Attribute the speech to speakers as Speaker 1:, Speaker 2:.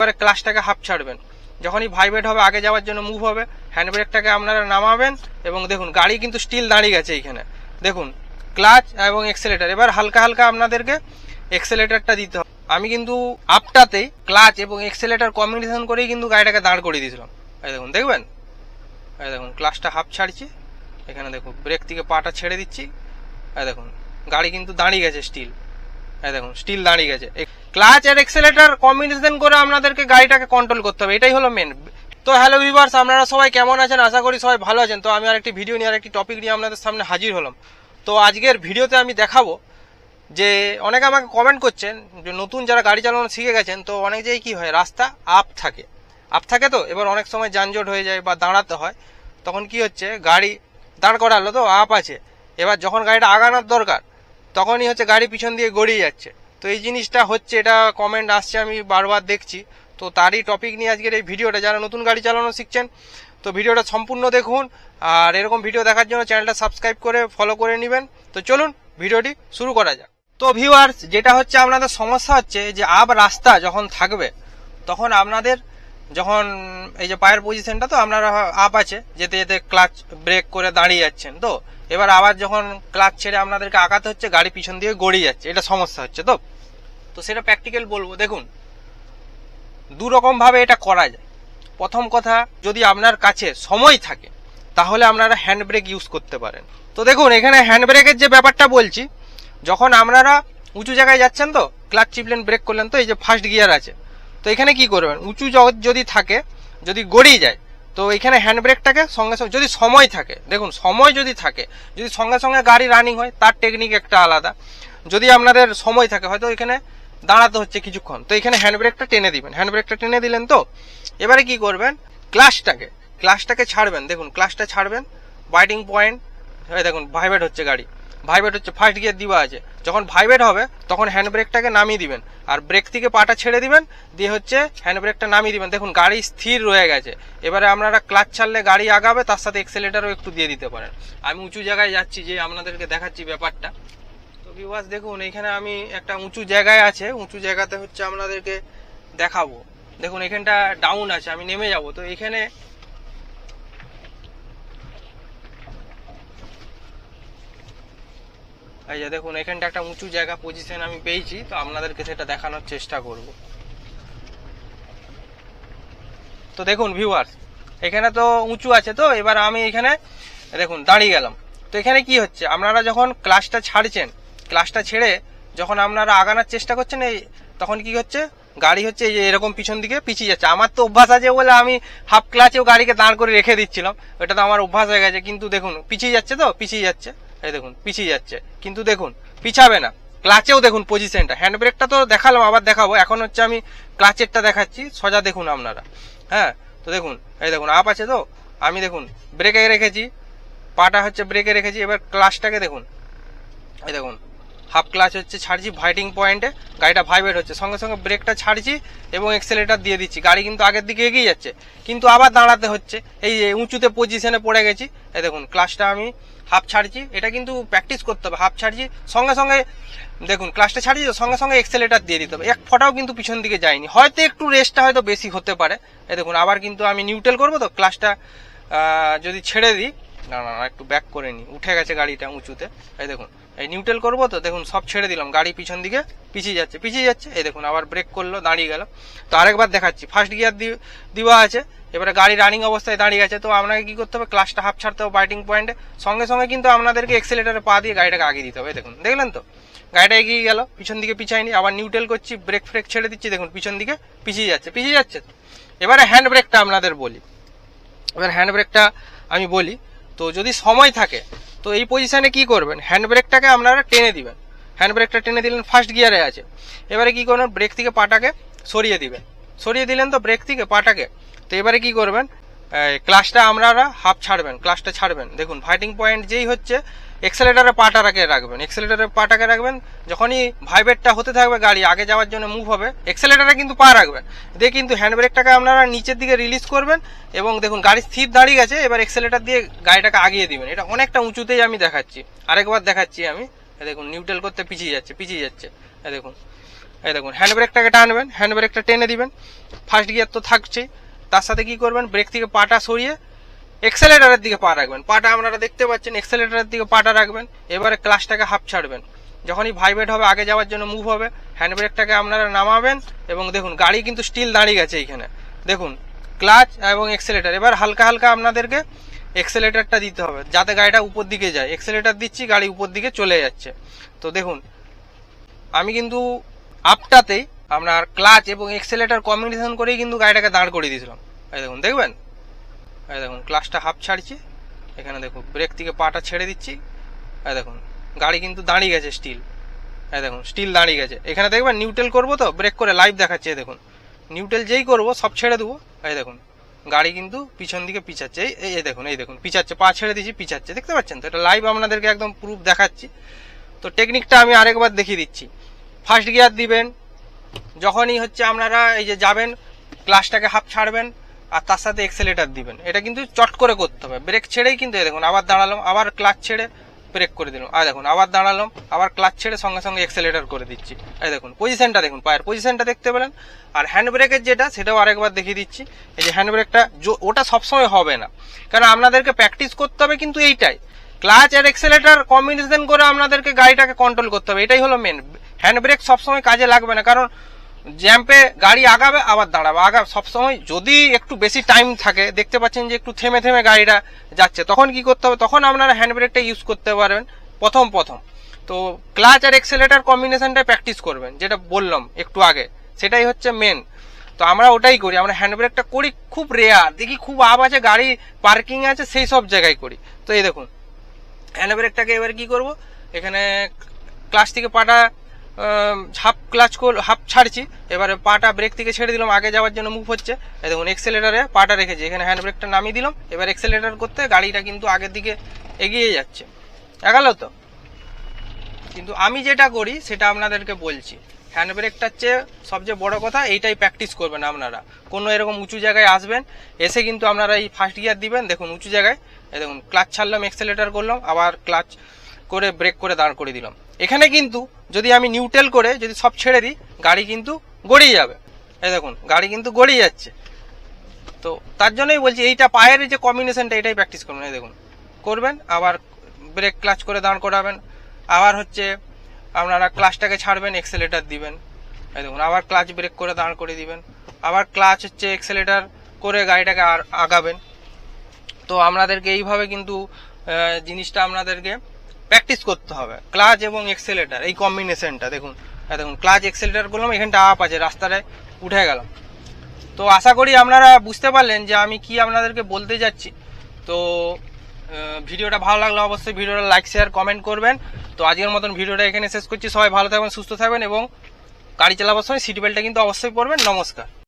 Speaker 1: এবারে ক্লাসটাকে হাফ ছাড়বেন। যখনই ভাইব্রেট হবে, আগে যাওয়ার জন্য মুভ হবে হ্যান্ড ব্রেকটাকে আপনারা নামাবেন এবং দেখুন, গাড়ি কিন্তু স্টিল দাঁড়িয়ে গেছে এইখানে। দেখুন ক্লাচ এবং এক্সেলেটার এবার হালকা হালকা আপনাদেরকে এক্সেলেটারটা দিতে হবে। আমি কিন্তু আপটাতেই ক্লাচ এবং এক্সেলেটার কম্বিনেশন করেই কিন্তু গাড়িটাকে দাঁড় করিয়ে দিয়েছিলাম। এই দেখুন, দেখবেন? এই দেখুন ক্লাচটা হাফ ছাড়ছি। এখানে দেখুন ব্রেক থেকে পাটা ছেড়ে দিচ্ছি। এই দেখুন, গাড়ি কিন্তু দাঁড়িয়ে গেছে স্টিল এই দেখুন স্টিল দাঁড়িয়ে গেছে। ক্লাচ আর এক্সেলেটার কম্বিনেশন করে আপনাদেরকে গাড়িটাকে কন্ট্রোল করতে হবে, এটাই হলো মেন তো হ্যালো ভিউয়ার্স আপনারা সবাই কেমন আছেন? আশা করি সবাই ভালো আছেন। তো আমি আর একটি ভিডিও নিয়ে আর একটি টপিক নিয়ে আপনাদের সামনে হাজির হলাম। তো আজকের ভিডিওতে আমি দেখাবো যে অনেকে আমাকে কমেন্ট করছেন যে নতুন যারা গাড়ি চালানো শিখে গেছেন, তো অনেক জায়গায় কি হয়, রাস্তা আপ থাকে। আপ থাকে তো? এবার অনেক সময় যানজট হয়ে যায় বা দাঁড়াতে হয়, তখন কি হচ্ছে, গাড়ি দাঁড় করালো তো আপ আছে। এবার যখন গাড়িটা আগানোর দরকার তখনই হচ্ছে গাড়ি পিছন দিয়ে গড়িয়ে যাচ্ছে। তো এই জিনিসটা হচ্ছে, এটা কমেন্ট আসছে, আমি বারবার দেখছি। তো তারই টপিক নিয়ে আজকের এই ভিডিওটা। যারা নতুন গাড়ি চালানো শিখছেন, তো ভিডিওটা সম্পূর্ণ দেখুন। আর এরকম ভিডিও দেখার জন্য চ্যানেলটা সাবস্ক্রাইব করে ফলো করে নেবেন। তো চলুন, ভিডিওটি শুরু করা যাক। তো ভিউয়ার্স যেটা হচ্ছে আপনাদের সমস্যা হচ্ছে যে আপ রাস্তা যখন থাকবে, তখন আপনাদের যখন এই যে পায়ের পজিশনটা তো আপনারা আপ আছে, যেতে যেতে ক্লাচ ব্রেক করে দাঁড়িয়ে যাচ্ছেন। তো এবার আবার যখন ক্লাচ ছেড়ে আপনাদেরকে আগাতে হচ্ছে, গাড়ি পিছন দিয়ে গড়িয়ে যাচ্ছে। এটা সমস্যা হচ্ছে তো? তো সেটা প্র্যাকটিক্যাল বলব। দেখুন দু রকম ভাবে এটা করা যায়। প্রথম কথা, যদি আপনার কাছে সময় থাকে, তাহলে আপনারা হ্যান্ড ব্রেক ইউজ করতে পারেন। তো দেখুন, এখানে হ্যান্ড ব্রেকের যে ব্যাপারটা বলছি, যখন আপনারা উঁচু জায়গায় যাচ্ছেন তো ক্লাচ চিপলেন ব্রেক করলেন তো, এই যে ফার্স্ট গিয়ার আছে। তো এখানে কি করবেন? উঁচু যদি থাকে, যদি গড়িয়ে যায় তো এখানে হ্যান্ড ব্রেকটাকে সঙ্গে সঙ্গে যদি সময় থাকে, দেখুন সময় যদি থাকে, যদি সঙ্গে সঙ্গে গাড়ি রানিং হয়, তার টেকনিক একটা আলাদা। যদি আপনাদের সময় থাকে, হয়তো এখানে দাঁড়াতে হচ্ছে কিছুক্ষণ। তো এখানে হ্যান্ড ব্রেকটা টেনে দিবেন। হ্যান্ড ব্রেকটা টেনে দিলেন তো, এবারে কি করবেন? ক্লাসটাকে ক্লাসটাকে ছাড়বেন। দেখুন ক্লাসটা ছাড়বেন। বাইটিং পয়েন্ট দেখুন ভাইব্রেট হচ্ছে গাড়ি। ভাইব্রেট হচ্ছে ফার্স্ট গিয়ার দিবা আছে। যখন ভাইব্রেট হবে, তখন হ্যান্ড ব্রেকটাকে নামিয়ে দিবেন। আর ব্রেক থেকে পাটা ছেড়ে দিবেন, দিয়ে হচ্ছে হ্যান্ড ব্রেকটা নামিয়ে দিবেন। দেখুন, গাড়ি স্থির রয়ে গেছে। এবারে আপনারা ক্লাচ ছাড়লে গাড়ি আগাবে, তার সাথে এক্সেলেটারও একটু দিয়ে দিতে পারেন। আমি উঁচু জায়গায় যাচ্ছি, যে আপনাদেরকে দেখাচ্ছি ব্যাপারটা। তো ভিউয়ার্স দেখুন, এখানে আমি একটা উঁচু জায়গায় আছে। উঁচু জায়গাতে হচ্ছে আপনাদেরকে দেখাবো। দেখুন, এখানটা ডাউন আছে, আমি নেমে যাব। তো এখানে এই যে দেখুন, এখানটা একটা উঁচু জায়গা পজিশন আমি পেয়েছি, তো আপনাদেরকে সেটা দেখানোর চেষ্টা করব। তো দেখুন ভিউয়ার্স এখানে তো উঁচু আছে তো, এবার আমি এখানে, দেখুন, দাঁড়িয়ে গেলাম। তো এখানে কি হচ্ছে, আপনারা যখন ক্লাসটা ছাড়ছেন ক্লাসটা ছেড়ে যখন আপনারা আগানোর চেষ্টা করছেন, এই তখন কি হচ্ছে, গাড়ি হচ্ছে এই যে এরকম পিছন দিকে পিছিয়ে যাচ্ছে। আমার তো অভ্যাস আছে বলে আমি হাফ ক্লাচেও গাড়িকে দাঁড় করে রেখে দিচ্ছিলাম ওটা তো আমার অভ্যাস হয়ে গেছে। কিন্তু দেখুন, পিছিয়ে যাচ্ছে তো, পিছিয়ে যাচ্ছে। এই দেখুন, পিছিয়ে যাচ্ছে। কিন্তু দেখুন, পিছাবে না। ক্লাচেও দেখুন পজিশনটা হ্যান্ড ব্রেকটা তো দেখালাম, আবার দেখাবো। এখন হচ্ছে আমি ক্লাচেরটা দেখাচ্ছি। সোজা দেখুন আপনারা। হ্যাঁ তো দেখুন, এই দেখুন আপ আছে তো? আমি দেখুন ব্রেকে রেখেছি। পাটা হচ্ছে ব্রেকে রেখেছি। এবার ক্লাচটাকে দেখুন। এই দেখুন হাফ ক্লাচ হচ্ছে, ছাড়ছি, ভাইটিং পয়েন্টে। গাড়িটা ভাইব্রেট হচ্ছে। সঙ্গে সঙ্গে ব্রেকটা ছাড়ছি এবং এক্সেলেটার দিয়ে দিচ্ছি। গাড়ি কিন্তু আগের দিকে এগিয়ে যাচ্ছে, কিন্তু আবার দাঁড়াতে হচ্ছে। এই যে উঁচুতে পজিশনে পড়ে গেছি এই দেখুন ক্লাসটা আমি হাফ ছাড়ছি। এটা কিন্তু প্র্যাকটিস করতে হবে হাফ ছাড়ছি। সঙ্গে সঙ্গে, দেখুন ক্লাসটা ছাড়ছি সঙ্গে সঙ্গে এক্সেলেটার দিয়ে দিতে হবে। এক ফটাও কিন্তু পিছন দিকে যায়নি। হয়তো একটু রেস্টটা হয়তো বেশি হতে পারে। এই দেখুন, আবার কিন্তু আমি নিউট্রেল করব তো ক্লাসটা যদি ছেড়ে দিই না না একটু ব্যাক করে নিই উঠে গেছে গাড়িটা উঁচুতে। এই দেখুন, এই নিউট্রেল করব তো, দেখুন, সব ছেড়ে দিলাম। গাড়ি পিছন দিকে পিছিয়ে যাচ্ছে পিছিয়ে যাচ্ছে। এই দেখুন, আবার ব্রেক করল, দাঁড়িয়ে গেল তো আরেকবার দেখাচ্ছি। ফার্স্ট গিয়ার দেওয়া আছে। এবারে গাড়ি রানিং অবস্থায় দাঁড়িয়ে গেছে তো আপনাকে কি করতে হবে? ক্লাসটা হাফ ছাড়তে হবে বাইটিং পয়েন্টে সঙ্গে সঙ্গে কিন্তু আপনাদেরকে এক্সেলেটারে পা দিয়ে গাড়িটাকে আগে দিতে হবে। দেখুন, দেখলেন তো? গাড়িটা এগিয়ে গেল, পিছন দিকে পিছায়নি আবার নিউট্রেল করছি ব্রেক ফ্রেক ছেড়ে দিচ্ছি। দেখুন, পিছন দিকে পিছিয়ে যাচ্ছে পিছিয়ে যাচ্ছে। এবারে হ্যান্ড ব্রেকটা আপনাদের বলি। এবার হ্যান্ড ব্রেকটা আমি বলি। তো যদি সময় থাকে, তো এই পজিশানে কি করবেন? হ্যান্ড ব্রেকটাকে আপনারা টেনে দিবেন। হ্যান্ড ব্রেকটা টেনে দিলেন ফার্স্ট গিয়ারে আছে। এবারে কি করবেন? ব্রেক থেকে পাটাকে সরিয়ে দিবেন। সরিয়ে দিলেন তো ব্রেক থেকে পাটাকে। তো এবারে কি করবেন? ক্লাসটা আপনারা হাফ ছাড়বেন ক্লাসটা ছাড়বেন। দেখুন ফাইটিং পয়েন্ট যেই হচ্ছে এক্সেলেটারে পাটাকে রাখবেন। এক্সেলেটারে পাটাকে রাখবেন, যখনই ভাইব্রেটটা হতে থাকবে গাড়ি, আগে যাওয়ার জন্য মুভ হবে এক্সেলেটারে কিন্তু পা রাখবেন। দিয়ে কিন্তু হ্যান্ড ব্রেকটাকে আপনারা নিচের দিকে রিলিজ করবেন এবং দেখুন গাড়ি স্থির দাঁড়িয়ে গেছে, এবার এক্সেলেটার দিয়ে গাড়িটাকে আগিয়ে দিবেন। এটা অনেকটা উঁচুতেই আমি দেখাচ্ছি। আরেকবার দেখাচ্ছি আমি। দেখুন নিউট্রাল করতে পিছিয়ে যাচ্ছে পিছিয়ে যাচ্ছে। দেখুন এই দেখুন হ্যান্ড ব্রেকটাকে টানবেন হ্যান্ড ব্রেকটা টেনে দিবেন। ফার্স্ট গিয়ার তো থাকছেই। তার সাথে কি করবেন? ব্রেক থেকে পাটা সরিয়ে এক্সেলেটারের দিকে পা রাখবেন। পাটা আপনারা দেখতে পাচ্ছেন এক্সেলেটারের দিকে পাটা রাখবেন, এবারে ক্লাসটাকে হাফ ছাড়বেন। যখনই ভাইব্রেট হবে, আগে যাওয়ার জন্য মুভ হবে হ্যান্ড ব্রেকটাকে আপনারা নামাবেন এবং দেখুন, গাড়ি কিন্তু স্টিল দাঁড়িয়ে গেছে এইখানে। দেখুন ক্লাচ এবং এক্সেলেটার এবার হালকা হালকা আপনাদেরকে এক্সেলেটারটা দিতে হবে, যাতে গাড়িটা উপর দিকে যায়। এক্সেলেটার দিচ্ছি, গাড়ি উপর দিকে চলে যাচ্ছে। তো দেখুন, আমি কিন্তু আপটাতেই আপনার ক্লাচ এবং এক্সেলেটার কম্বিনেশন করেই কিন্তু গাড়িটাকে দাঁড় করিয়ে দিয়েছিলাম। দেখুন, দেখবেন? দেখুন ক্লাসটা হাফ ছাড়ছি। এখানে দেখুন ব্রেক থেকে পাটা ছেড়ে দিচ্ছি। এই দেখুন, গাড়ি কিন্তু দাঁড়িয়ে গেছে স্টিল হ্যাঁ দেখুন স্টিল দাঁড়িয়ে গেছে। এখানে দেখবেন নিউট্রেল করব তো ব্রেক করে লাইভ দেখাচ্ছে দেখুন। নিউট্রেল যেই করব, সব ছেড়ে দেবো। এই দেখুন, গাড়ি কিন্তু পিছন দিকে পিছাচ্ছে। এই এই দেখুন এই দেখুন, পিছাচ্ছে, পা ছেড়ে দিচ্ছি পিছাচ্ছে। দেখতে পাচ্ছেন তো? এটা লাইভ আপনাদেরকে একদম প্রুফ দেখাচ্ছি। তো টেকনিকটা আমি আরেকবার দেখিয়ে দিচ্ছি। ফার্স্ট গিয়ার দিবেন। যখনই হচ্ছে আপনারা এই যে যাবেন ক্লাসটাকে হাফ ছাড়বেন। আর তার সাথে এক্সেলেটার দিবেন। এটা কিন্তু চট করে করতে হবে। ব্রেক ছেড়েই কিন্তু দেখুন, আবার দাঁড়ালাম, আবার ক্লাচ ছেড়ে ব্রেক করে দিলাম। আর দেখুন, আবার দাঁড়ালাম, আবার ক্লাচ ছেড়ে সঙ্গে সঙ্গে এক্সেলেটার করে দিচ্ছি। এই দেখুন পজিশনটা দেখুন, পায়ের পজিশনটা দেখতে পেলেন। আর হ্যান্ড ব্রেকের যেটা, সেটাও আরেকবার দেখিয়ে দিচ্ছি। এই যে হ্যান্ড ব্রেকটা ওটা সবসময় হবে না। কারণ আপনাদেরকে প্র্যাকটিস করতে হবে কিন্তু এইটাই। ক্লাচ আর এক্সেলেটার কম্বিনেশন করে আপনাদেরকে গাড়িটাকে কন্ট্রোল করতে হবে। এটাই হলো মেন হ্যান্ড ব্রেক সবসময় কাজে লাগবে না। কারণ জ্যাম্পে গাড়ি আগাবে, আবার দাঁড়াবে। আগা সবসময় যদি একটু বেশি টাইম থাকে, দেখতে পাচ্ছেন যে একটু থেমে থেমে গাড়িটা যাচ্ছে, তখন কি করতে হবে? তখন আপনারা হ্যান্ড ব্রেকটা ইউজ করতে পারবেন, প্রথম প্রথম। তো ক্লাচ আর এক্সেলেটার কম্বিনেশনটা প্র্যাকটিস করবেন, যেটা বললাম একটু আগে। সেটাই হচ্ছে মেন তো আমরা ওটাই করি, আমরা হ্যান্ড ব্রেকটা করি খুব রেয়ার দেখি খুব আপ আছে, গাড়ি পার্কিং আছে, সেই সব জায়গায় করি। তো এই দেখুন হ্যান্ড ব্রেকটাকে এবার কি করব? এখানে ক্লাচ থেকে পাটা হাফ ক্লাচ হাফ ছাড়ছি। এবারে পাটা ব্রেক থেকে ছেড়ে দিলাম, আগে যাওয়ার জন্য মুভ হচ্ছে। দেখুন এক্সেলেটারে পাটা রেখেছি, এখানে হ্যান্ড ব্রেকটা নামিয়ে দিলাম। এবার এক্সেলেটার করতে গাড়িটা কিন্তু আগের দিকে এগিয়ে যাচ্ছে। এগাল তো? কিন্তু আমি যেটা করি, সেটা আপনাদেরকে বলছি। হ্যান্ড ব্রেকটার চেয়ে সবচেয়ে বড় কথা, এইটাই প্র্যাকটিস করবেন আপনারা। কোনো এরকম উঁচু জায়গায় আসবেন, এসে কিন্তু আপনারা এই ফার্স্ট গিয়ার দিবেন, দেখুন উঁচু জায়গায়। দেখুন ক্লাচ ছাড়লাম এক্সেলেটার করলাম, আবার ক্লাচ করে ব্রেক করে দাঁড় করে দিলাম। এখানে কিন্তু যদি আমি নিউট্রেল করে যদি সব ছেড়ে দিই, গাড়ি কিন্তু গড়িয়ে যাবে। এই দেখুন, গাড়ি কিন্তু গড়িয়ে যাচ্ছে। তো তার জন্যই বলছি, এইটা পায়ের যে কম্বিনেশনটা এটাই প্র্যাকটিস করবেন এই দেখুন, করবেন, আবার ব্রেক ক্লাচ করে দাঁড় করাবেন। আবার হচ্ছে আপনারা ক্লাচটাকে ছাড়বেন এক্সেলেটার দিবেন। এই দেখুন, আবার ক্লাচ ব্রেক করে দাঁড় করে দিবেন। আবার ক্লাচ হচ্ছে এক্সেলেটার করে গাড়িটাকে আর আগাবেন। তো আপনাদেরকে এইভাবে কিন্তু জিনিসটা আপনাদেরকে প্র্যাকটিস করতে হবে। ক্লাচ এবং এক্সেলেটার এই কম্বিনেশনটা দেখুন। এই দেখুন, ক্লাচ এক্সেলেটার করলাম, এখানটা আপ আছে রাস্তায় উঠে গেলাম। তো আশা করি আপনারা বুঝতে পারলেন যে আমি কি আপনাদেরকে বলতে যাচ্ছি। তো ভিডিওটা ভালো লাগলে অবশ্যই ভিডিওটা লাইক শেয়ার কমেন্ট করবেন। তো আজকের মতন ভিডিওটা এখানে শেষ করছি। সবাই ভালো থাকবেন, সুস্থ থাকবেন এবং গাড়ি চালাবার সময় সিট বেল্টটা কিন্তু অবশ্যই পরবেন। নমস্কার।